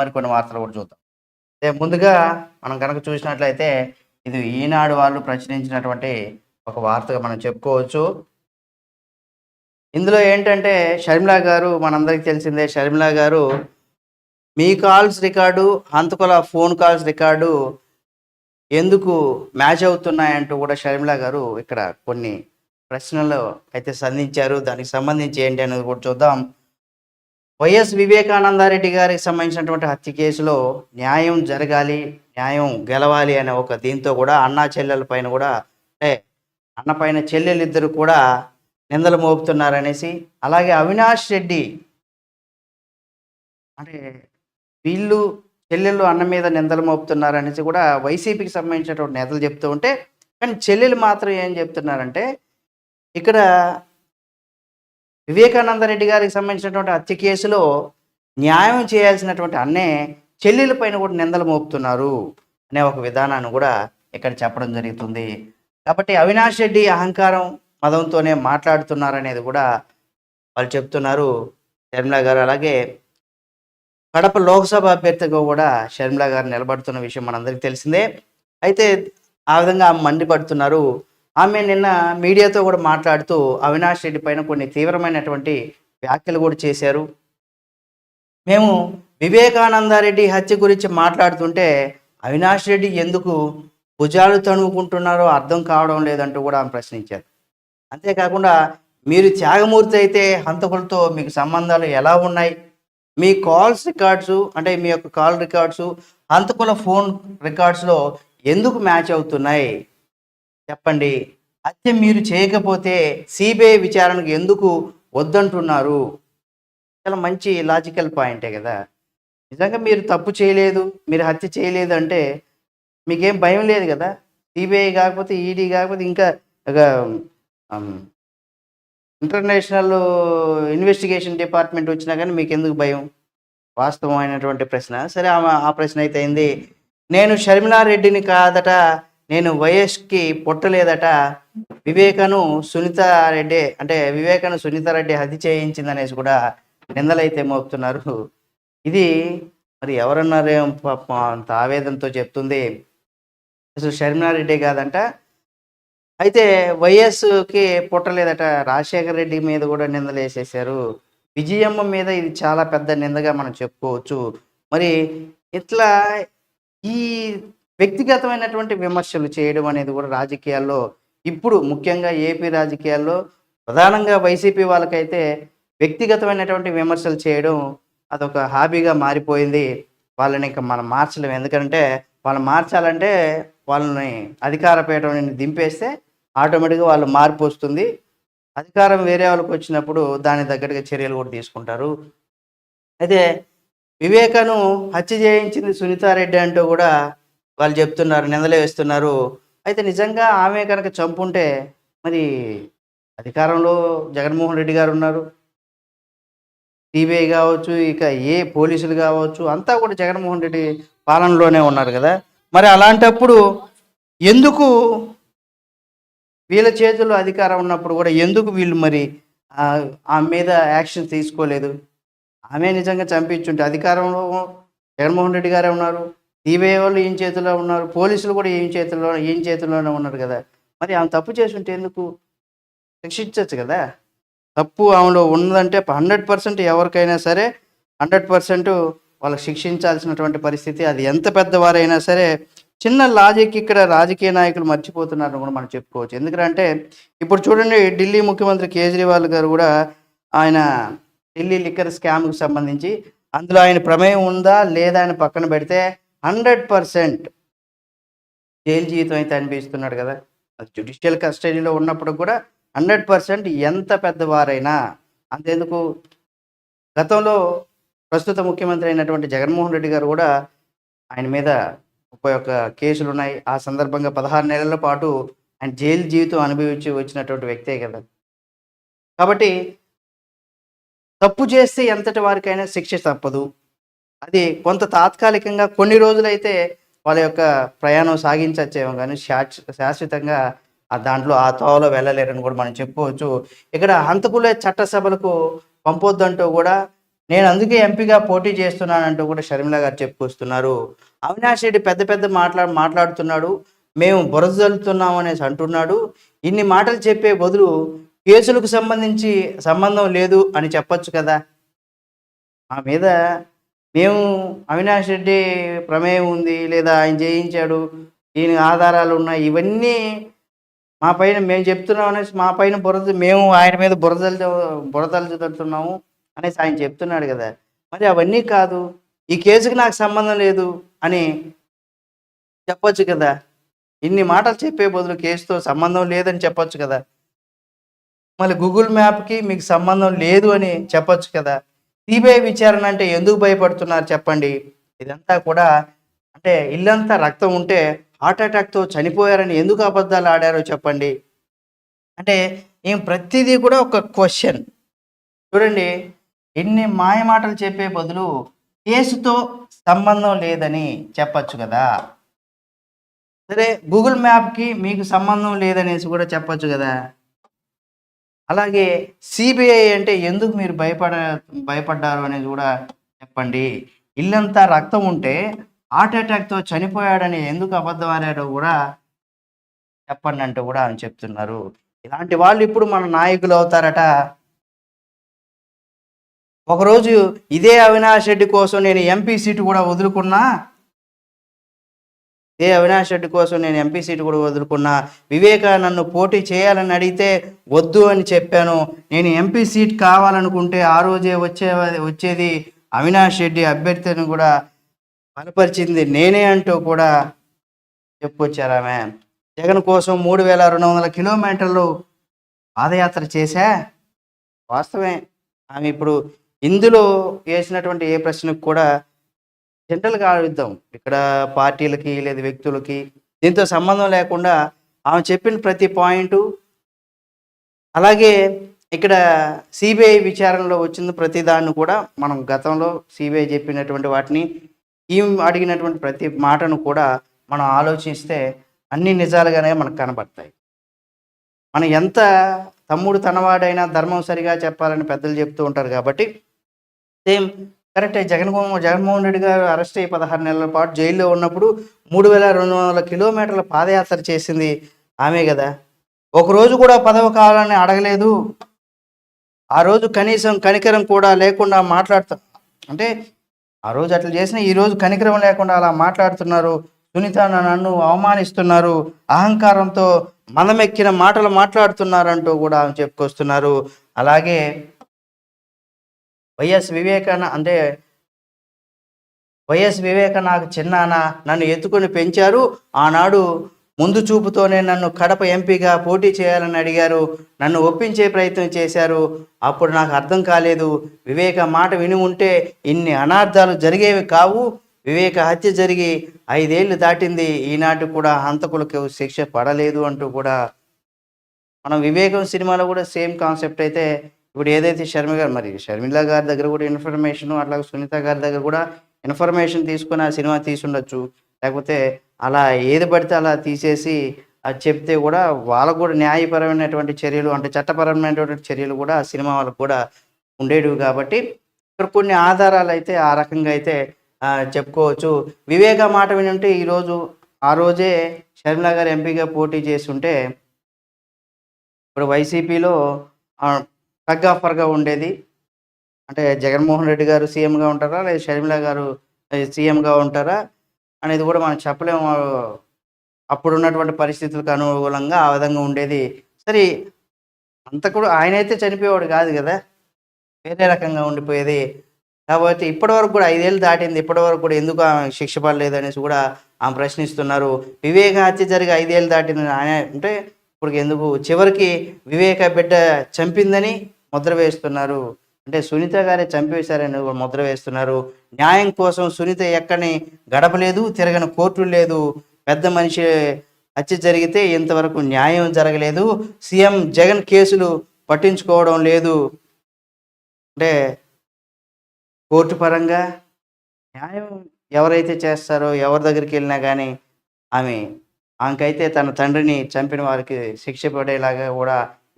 మరికొన్ని వార్తలు కూడా చూద్దాం. అదే ముందుగా మనం కనుక చూసినట్లయితే ఇది ఈనాడు వాళ్ళు ప్రచురించినటువంటి ఒక వార్తగా మనం చెప్పుకోవచ్చు. ఇందులో ఏంటంటే షర్మిలా గారు మనందరికీ తెలిసిందే షర్మిలా గారు మీ కాల్స్ రికార్డు హంతకుల ఫోన్ కాల్స్ రికార్డు ఎందుకు మ్యాచ్ అవుతున్నాయంటూ కూడా షర్మిలా గారు ఇక్కడ కొన్ని ప్రశ్నలు అయితే సంధించారు. దానికి సంబంధించి ఏంటి అనేది కూడా చూద్దాం. వైఎస్ వివేకానందారెడ్డి గారికి సంబంధించినటువంటి హత్య కేసులో న్యాయం జరగాలి న్యాయం గెలవాలి అనే ఒక దీంతో కూడా అన్నా చెల్లెల పైన కూడా అంటే అన్న పైన చెల్లెలు ఇద్దరు కూడా నిందలు మోపుతున్నారనేసి అలాగే అవినాష్ రెడ్డి అంటే వీళ్ళు చెల్లెళ్ళు అన్న మీద నిందలు మోపుతున్నారనేసి కూడా వైసీపీకి సంబంధించినటువంటి నేతలు చెప్తూ ఉంటే కానీ చెల్లెలు మాత్రం ఏం చెప్తున్నారంటే ఇక్కడ వివేకానంద రెడ్డి గారికి సంబంధించినటువంటి హత్య కేసులో న్యాయం చేయాల్సినటువంటి అన్నే చెల్లెల పైన కూడా నిందలు మోపుతున్నారు అనే ఒక విధానాన్ని కూడా ఇక్కడ చెప్పడం జరుగుతుంది. కాబట్టి అవినాష్ రెడ్డి అహంకారం మదంతోనే మాట్లాడుతున్నారనేది కూడా వాళ్ళు చెప్తున్నారు. శర్మిలా గారు అలాగే కడప లోక్సభ అభ్యర్థిగా కూడా శర్మిలా గారు నిలబడుతున్న విషయం మనందరికీ తెలిసిందే. అయితే ఆ విధంగా మండిపడుతున్నారు ఆమె నిన్న మీడియాతో కూడా మాట్లాడుతూ అవినాష్ రెడ్డి పైన కొన్ని తీవ్రమైనటువంటి వ్యాఖ్యలు కూడా చేశారు. మేము వివేకానందారెడ్డి హత్య గురించి మాట్లాడుతుంటే అవినాష్ రెడ్డి ఎందుకు భుజాలు తణుకుంటున్నారో అర్థం కావడం లేదంటూ కూడా ఆమె ప్రశ్నించారు. అంతేకాకుండా మీరు త్యాగమూర్తి అయితే హంతకులతో మీకు సంబంధాలు ఎలా ఉన్నాయి? మీ కాల్స్ రికార్డ్స్ అంటే మీ యొక్క కాల్ రికార్డ్స్ హంతకుల ఫోన్ రికార్డ్స్లో ఎందుకు మ్యాచ్ అవుతున్నాయి? చెప్పండి. హత్య మీరు చేయకపోతే సిబిఐ విచారణకు ఎందుకు వద్దంటున్నారు? చాలా మంచి లాజికల్ పాయింటే కదా. నిజంగా మీరు తప్పు చేయలేదు మీరు హత్య చేయలేదు అంటే మీకేం భయం లేదు కదా? సిబిఐ కాకపోతే ఈడీ కాకపోతే ఇంకా ఒక, ఇంటర్నేషనల్ ఇన్వెస్టిగేషన్ డిపార్ట్మెంట్ వచ్చినా కానీ మీకు ఎందుకు భయం? వాస్తవమైనటువంటి ప్రశ్న. సరే ఆ ప్రశ్న అయితే అయింది. నేను షర్మిలారెడ్డిని కాదట నేను వైఎస్కి పుట్టలేదట. వివేకను సునీతారెడ్డి అంటే వివేకను సునీతారెడ్డి హత్య చేయించిందనేసి కూడా నిందలైతే మోపుతున్నారు. ఇది మరి ఎవరన్నారేం పాపం అంత ఆవేదనతో చెప్తుంది. అసలు షర్మినారెడ్డి కాదంట. అయితే వైఎస్కి పుట్టలేదట. రాజశేఖర రెడ్డి మీద కూడా నిందలు వేసేసారు విజయమ్మ మీద ఇది చాలా పెద్ద నిందగా మనం చెప్పుకోవచ్చు. మరి ఇట్లా ఈ వ్యక్తిగతమైనటువంటి విమర్శలు చేయడం అనేది కూడా రాజకీయాల్లో ఇప్పుడు ముఖ్యంగా ఏపీ రాజకీయాల్లో ప్రధానంగా వైసీపీ వాళ్ళకైతే వ్యక్తిగతమైనటువంటి విమర్శలు చేయడం అదొక హాబీగా మారిపోయింది. వాళ్ళని ఇంకా మనం మార్చలేము ఎందుకంటే వాళ్ళు మార్చాలంటే వాళ్ళని అధికార పీఠం నుండి దింపేస్తే ఆటోమేటిక్గా వాళ్ళు మార్పు వస్తుంది. అధికారం వేరే వాళ్ళకి వచ్చినప్పుడు దాని తగ్గట్టుగా చర్యలు కూడా తీసుకుంటారు. అయితే వివేకను హత్య చేయించింది సునీతారెడ్డి అంటూ కూడా వాళ్ళు చెప్తున్నారు నిందలే వేస్తున్నారు. అయితే నిజంగా ఆమె కనుక చంపుంటే మరి అధికారంలో జగన్మోహన్ రెడ్డి గారు ఉన్నారు. సిబిఐ కావచ్చు ఇక ఏ పోలీసులు కావచ్చు అంతా కూడా జగన్మోహన్ రెడ్డి పాలనలోనే ఉన్నారు కదా. మరి అలాంటప్పుడు ఎందుకు వీళ్ళ చేతుల్లో అధికారం ఉన్నప్పుడు కూడా ఎందుకు వీళ్ళు మరి ఆమె మీద యాక్షన్ తీసుకోలేదు? ఆమె నిజంగా చంపించుంటే అధికారంలో జగన్మోహన్ రెడ్డి గారే ఉన్నారు. సిబిఐ వాళ్ళు ఈయన చేతిలో ఉన్నారు పోలీసులు కూడా ఏం చేతిలో ఏం చేతిలోనే ఉన్నారు కదా. మరి ఆమె తప్పు చేసుంటే ఎందుకు? శిక్షించవచ్చు కదా. తప్పు ఆమెలో ఉన్నదంటే హండ్రెడ్ పర్సెంట్ ఎవరికైనా సరే హండ్రెడ్ పర్సెంట్ వాళ్ళకి శిక్షించాల్సినటువంటి పరిస్థితి. అది ఎంత పెద్దవారైనా సరే చిన్న లాజిక్ ఇక్కడ రాజకీయ నాయకులు మర్చిపోతున్నారని కూడా మనం చెప్పుకోవచ్చు. ఎందుకంటే ఇప్పుడు చూడండి ఢిల్లీ ముఖ్యమంత్రి కేజ్రీవాల్ గారు కూడా ఆయన ఢిల్లీ లిక్కర్ స్కామ్కి సంబంధించి అందులో ఆయన ప్రమేయం ఉందా లేదా ఆయన పక్కన పెడితే హండ్రెడ్ పర్సెంట్ జైలు జీవితం అయితే అనిపిస్తున్నాడు కదా. అది జుడిషియల్ కస్టడీలో ఉన్నప్పుడు కూడా హండ్రెడ్ పర్సెంట్ ఎంత పెద్దవారైనా అంతేందుకు గతంలో ప్రస్తుత ముఖ్యమంత్రి అయినటువంటి జగన్మోహన్ రెడ్డి గారు కూడా ఆయన మీద ముప్పై ఒక్క కేసులు ఉన్నాయి. ఆ సందర్భంగా పదహారు నెలల పాటు ఆయన జైలు జీవితం అనుభవించి వచ్చినటువంటి వ్యక్తే కదా. కాబట్టి తప్పు చేస్తే ఎంతటి వారికైనా శిక్ష తప్పదు. అది కొంత తాత్కాలికంగా కొన్ని రోజులైతే వాళ్ళ యొక్క ప్రయాణం సాగించచ్చేమో కానీ శాశ్వ శాశ్వతంగా ఆ దాంట్లో ఆ తోవలో వెళ్ళలేరని కూడా మనం చెప్పుకోవచ్చు. ఇక్కడ హంతకులే చట్టసభలకు పంపొద్దంటూ కూడా నేను అందుకే ఎంపీగా పోటీ చేస్తున్నానంటూ కూడా షర్మిల గారు చెప్పుకొస్తున్నారు. అవినాష్ రెడ్డి పెద్ద పెద్ద మాట్లా మాట్లాడుతున్నాడు. మేము బురద జల్లుతున్నాం అనేసి అంటున్నాడు. ఇన్ని మాటలు చెప్పే బదులు కేసులకు సంబంధించి సంబంధం లేదు అని చెప్పొచ్చు కదా? ఆ మీద మేము అవినాష్ రెడ్డి ప్రమేయం ఉంది లేదా ఆయన చేయించాడు ఈయన ఆధారాలు ఉన్నాయి ఇవన్నీ మా పైన మేము చెప్తున్నాం అనేసి మా పైన బురద మేము ఆయన మీద బురదలు బురదలు చదువుతున్నాము అనేసి ఆయన చెప్తున్నాడు కదా. మరి అవన్నీ కాదు ఈ కేసుకి నాకు సంబంధం లేదు అని చెప్పొచ్చు కదా. ఇన్ని మాటలు చెప్పే బదులు కేసుతో సంబంధం లేదని చెప్పొచ్చు కదా. మళ్ళీ గూగుల్ మ్యాప్కి మీకు సంబంధం లేదు అని చెప్పొచ్చు కదా. సిబిఐ విచారణ అంటే ఎందుకు భయపడుతున్నారు చెప్పండి? ఇదంతా కూడా అంటే ఇల్లంతా రక్తం ఉంటే హార్ట్ అటాక్తో చనిపోయారని ఎందుకు అబద్ధాలు ఆడారో చెప్పండి. అంటే ఏం ప్రతిదీ కూడా ఒక క్వశ్చన్. చూడండి ఎన్ని మాయమాటలు చెప్పే బదులు కేసుతో సంబంధం లేదని చెప్పచ్చు కదా. సరే గూగుల్ మ్యాప్కి మీకు సంబంధం లేదనేసి కూడా చెప్పచ్చు కదా. అలాగే సిబిఐ అంటే ఎందుకు మీరు భయపడ భయపడ్డారు అనేది కూడా చెప్పండి. ఇల్లంతా రక్తం ఉంటే హార్ట్ అటాక్తో చనిపోయాడని ఎందుకు అబద్ధం ఆడారో కూడా చెప్పండి అంటూ కూడా అని చెప్తున్నారు. ఇలాంటి వాళ్ళు ఇప్పుడు మన నాయకులు అవుతారట. ఒకరోజు ఇదే అవినాష్ రెడ్డి కోసం నేను ఎంపీ సీటు కూడా వదులుకున్నా ఏ అవినాష్ రెడ్డి కోసం నేను ఎంపీ సీటు కూడా వదులుకున్నా? వివేక నన్ను పోటీ చేయాలని అడిగితే వద్దు అని చెప్పాను. నేను ఎంపీ సీట్ కావాలనుకుంటే ఆ రోజే వచ్చే వచ్చేది అవినాష్ రెడ్డి అభ్యర్థిని కూడా బలపరిచింది నేనే అంటూ కూడా చెప్పొచ్చారు ఆమె. జగన్ కోసం మూడు వేల రెండు వందల కిలోమీటర్లు పాదయాత్ర చేశా? వాస్తవమే. ఆమె ఇప్పుడు ఇందులో వేసినటువంటి ఏ ప్రశ్నకు కూడా జనరల్గా ఆడిద్దాం ఇక్కడ పార్టీలకి లేదా వ్యక్తులకి దీంతో సంబంధం లేకుండా ఆమె చెప్పిన ప్రతి పాయింటు అలాగే ఇక్కడ సిబిఐ విచారణలో వచ్చిన ప్రతి దాన్ని కూడా మనం గతంలో సిబిఐ చెప్పినటువంటి వాటిని ఈ అడిగినటువంటి ప్రతి మాటను కూడా మనం ఆలోచిస్తే అన్ని నిజాలుగానే మనకు కనబడతాయి. మనం ఎంత తమ్ముడు తనవాడైనా ధర్మం సరిగా చెప్పాలని పెద్దలు చెప్తూ ఉంటారు కాబట్టి సేమ్ కరెక్టే. జగన్మోహన్ జగన్మోహన్ రెడ్డి గారు అరెస్ట్ అయ్యి పదహారు నెలల పాటు జైల్లో ఉన్నప్పుడు మూడు వేల రెండు వందల కిలోమీటర్ల పాదయాత్ర చేసింది ఆమె కదా. ఒక రోజు కూడా పదవి కావాలని అడగలేదు. ఆ రోజు కనీసం కనికరం కూడా లేకుండా మాట్లాడుతా అంటే ఆ రోజు అట్లా చేసిన ఈరోజు కనికరం లేకుండా అలా మాట్లాడుతున్నారు. సునీత నన్ను అవమానిస్తున్నారు. అహంకారంతో మనమెక్కిన మాటలు మాట్లాడుతున్నారంటూ కూడా ఆమె చెప్పుకొస్తున్నారు. అలాగే వైఎస్ వివేకాన అంటే వైఎస్ వివేక నాకు చిన్నాన నన్ను ఎత్తుకొని పెంచారు. ఆనాడు ముందు చూపుతోనే నన్ను కడప ఎంపీగా పోటీ చేయాలని అడిగారు. నన్ను ఒప్పించే ప్రయత్నం చేశారు. అప్పుడు నాకు అర్థం కాలేదు. వివేక మాట విని ఉంటే ఇన్ని అనార్థాలు జరిగేవి కావు. వివేక హత్య జరిగి ఐదేళ్ళు దాటింది. ఈనాటి కూడా హంతకులకు శిక్ష పడలేదు అంటూ కూడా మనం వివేకం సినిమాలో కూడా సేమ్ కాన్సెప్ట్ అయితే ఇప్పుడు ఏదైతే షర్మి గారు మరి షర్మిల గారి దగ్గర కూడా ఇన్ఫర్మేషన్ అట్లాగే సునీత గారి దగ్గర కూడా ఇన్ఫర్మేషన్ తీసుకుని ఆ సినిమా తీసుండొచ్చు. లేకపోతే అలా ఏది పడితే అలా తీసేసి అది చెప్తే కూడా వాళ్ళకు కూడా న్యాయపరమైనటువంటి చర్యలు అంటే చట్టపరమైనటువంటి చర్యలు కూడా ఆ సినిమా వాళ్ళకు కూడా ఉండేవి కాబట్టి ఇక్కడ కొన్ని ఆధారాలు అయితే ఆ రకంగా అయితే చెప్పుకోవచ్చు. వివేక మాట వినంటే ఈరోజు ఆ రోజే షర్మిల గారు ఎంపీగా పోటీ చేస్తుంటే ఇప్పుడు వైసీపీలో టగ్ ఆఫర్గా ఉండేది. అంటే జగన్మోహన్ రెడ్డి గారు సీఎంగా ఉంటారా? లేదా షర్మిల గారు సీఎంగా ఉంటారా? అనేది కూడా మనం చెప్పలేము. అప్పుడున్నటువంటి పరిస్థితులకు అనుకూలంగా ఆ విధంగా ఉండేది. సరే అంత కూడా ఆయన అయితే చనిపోయేవాడు కాదు కదా? వేరే రకంగా ఉండిపోయేది. కాబట్టి ఇప్పటివరకు కూడా ఐదేళ్ళు దాటింది. ఇప్పటివరకు కూడా ఎందుకు ఆమె శిక్ష పడలేదు అనేసి కూడా ఆమె ప్రశ్నిస్తున్నారు. వివేక హత్య జరిగి ఐదేళ్ళు దాటింది ఆయన అంటే ఇప్పుడు ఎందుకు? చివరికి వివేక బిడ్డ చంపిందని ముద్ర వేస్తున్నారు. అంటే సునీత గారే చంపేశారని కూడా ముద్ర వేస్తున్నారు. న్యాయం కోసం సునీత ఎక్కని గడపలేదు తిరగని కోర్టు లేదు. పెద్ద మనిషి హత్య జరిగితే ఇంతవరకు న్యాయం జరగలేదు. సీఎం జగన్ కేసులు పట్టించుకోవడం లేదు. అంటే కోర్టు పరంగా న్యాయం ఎవరైతే చేస్తారో ఎవరి దగ్గరికి వెళ్ళినా కానీ ఆమె ఆమెకైతే తన తండ్రిని చంపిన వారికి శిక్ష పడేలాగా కూడా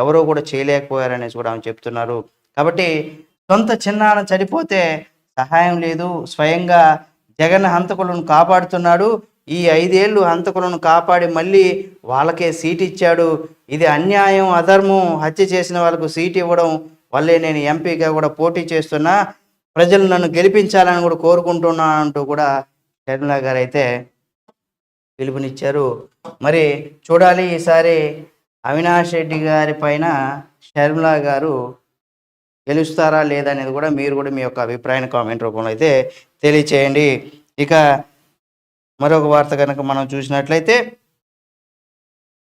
ఎవరో కూడా చేయలేకపోయారనేసి కూడా ఆమె చెప్తున్నారు. కాబట్టి సొంత చిన్నాన్న చనిపోతే సహాయం లేదు. స్వయంగా జగన్ హంతకులను కాపాడుతున్నాడు. ఈ ఐదేళ్ళు హంతకులను కాపాడి మళ్ళీ వాళ్ళకే సీట్ ఇచ్చాడు. ఇది అన్యాయం అధర్మం. హత్య చేసిన వాళ్ళకు సీట్ ఇవ్వడం వల్లే నేను ఎంపీగా కూడా పోటీ చేస్తున్నా. ప్రజలు నన్ను గెలిపించాలని కూడా కోరుకుంటున్నా అంటూ కూడా షర్మిలా గారు అయితే పిలుపునిచ్చారు. మరి చూడాలి ఈసారి అవినాష్ రెడ్డి గారి పైన షర్మిలా గారు గెలుస్తారా లేదా అనేది కూడా మీరు కూడా మీ యొక్క అభిప్రాయాన్ని కామెంట్ రూపంలో అయితే తెలియచేయండి. ఇక మరొక వార్త కనుక మనం చూసినట్లయితే